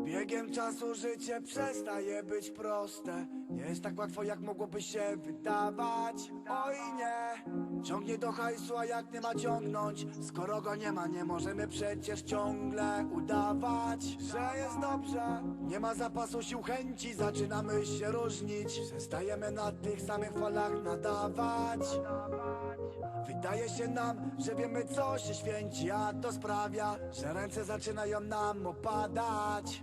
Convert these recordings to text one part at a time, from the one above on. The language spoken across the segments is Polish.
Z biegiem czasu życie przestaje być proste. Nie jest tak łatwo jak mogłoby się wydawać. Oj nie. Ciągnie do hajsu, a jak nie ma ciągnąć? Skoro go nie ma, nie możemy przecież ciągle udawać. Że jest dobrze. Nie ma zapasu sił chęci, zaczynamy się różnić. Przestajemy na tych samych falach nadawać Wydaje się nam, że wiemy co się święci, a to sprawia, że ręce zaczynają nam opadać.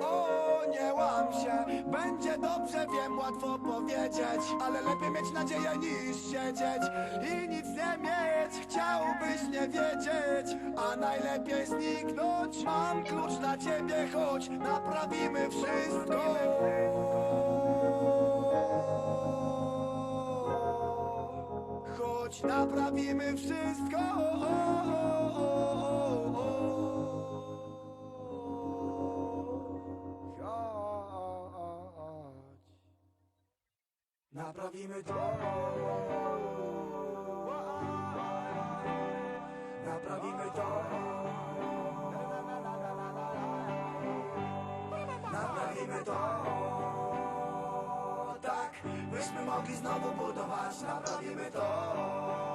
O, nie łam się, będzie dobrze, wiem, łatwo powiedzieć, ale lepiej mieć nadzieję niż siedzieć i nic nie mieć. Chciałbyś nie wiedzieć, a najlepiej zniknąć. Mam klucz dla ciebie, choć naprawimy wszystko. Choć naprawimy wszystko. Naprawimy to. Naprawimy to. Naprawimy to. Tak, byśmy mogli znowu budować. Naprawimy to.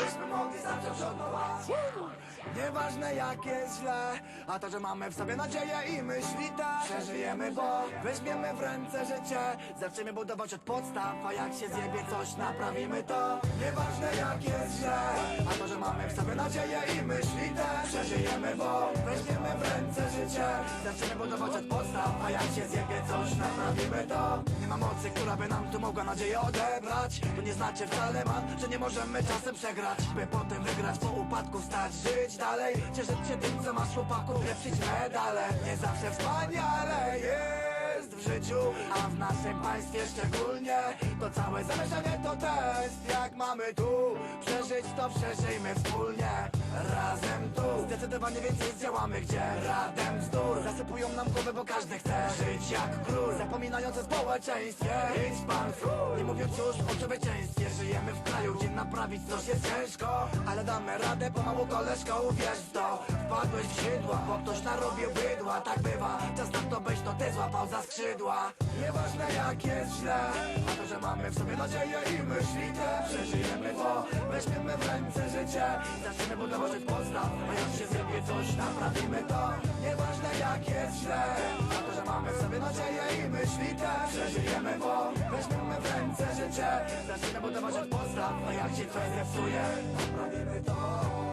Tak, byśmy mogli. Nieważne jak jest źle, a to, że mamy w sobie nadzieję i myśli te Przeżyjemy, bo weźmiemy w ręce życie. Zaczniemy budować od podstaw, a jak się zjebie coś naprawimy to. Nieważne jak jest źle, a to, że mamy w sobie nadzieję i myśli te Przeżyjemy, bo weźmiemy w ręce życie. Zaczniemy budować od podstaw, a jak się zjebie coś naprawimy to ma mocy, która by nam tu mogła nadzieję odebrać. To nie znaczy wcale man, że nie możemy czasem przegrać. By potem wygrać po upadku, stać, żyć dalej. Cieszyć się tym, co masz chłopaków, lepszyć medale. Nie zawsze wspaniale jest w życiu A w naszym państwie szczególnie. To całe zamieszanie to test Jak mamy tu przeżyć to przeżyjmy wspólnie Razem tu. Zdecydowanie więcej zdziałamy gdzie Radem bzdur Zasypują nam głowę, bo każdy chce Żyć jak król. Zapominając o społeczeństwie Idź pan fu Nie mówiąc już o człowieczeństwie Żyjemy w kraju, gdzie naprawić coś jest ciężko. Ale damy radę pomału koleżko Uwierz w to. Wpadłeś w sidła, bo ktoś narobił bydła. Tak bywa, czas na to byś to ty złapał za skrzydła. Nieważne jak jest źle A to, że mamy w sobie nadzieję i myśli te. Przeżyjemy, bo weźmiemy w ręce życie Zaczniemy budować od podstaw A jak się zjebie coś, naprawimy to. Nieważne jak jest źle. To, że mamy w sobie nadzieję i myśli te. Przeżyjemy, bo weźmiemy w ręce życie. Zaczniemy budować od podstaw A jak się coś zepsuje Naprawimy to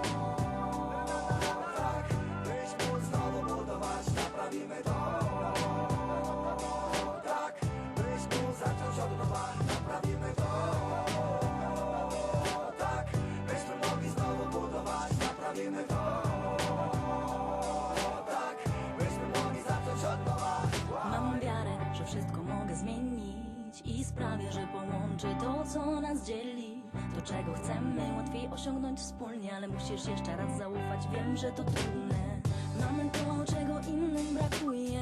co nas dzieli. To, czego chcemy, łatwiej osiągnąć wspólnie, ale musisz jeszcze raz zaufać. Wiem, że to trudne. Mamy to, czego innym brakuje.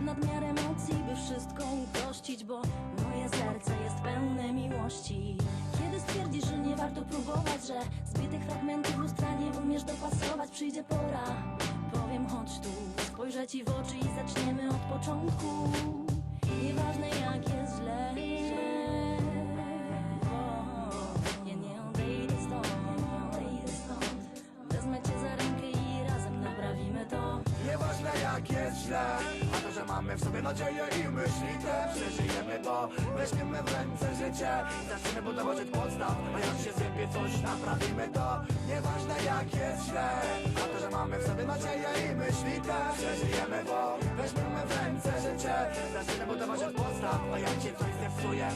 Nadmiar emocji, by wszystko uprościć, bo moje serce jest pełne miłości. Kiedy stwierdzisz, że nie warto próbować, że zbitych fragmentów lustra nie umiesz dopasować, przyjdzie pora. Powiem, chodź tu, spojrzę ci w oczy i zaczniemy od początku. Nieważne jak jest źle. Ja nie odejdę stąd. Wezmę cię za rękę i razem naprawimy to. Nieważne jak jest źle A to, że mamy w sobie nadzieję i myśli te Przeżyjemy, bo weźmiemy w ręce życie Zaczniemy budować od podstaw A jak się zjebie coś, naprawimy to Nieważne jak jest źle A to, że mamy w sobie nadzieję i myśli te Przeżyjemy, bo Zaczynam udawać od podstaw, a jak cię coś zepsuje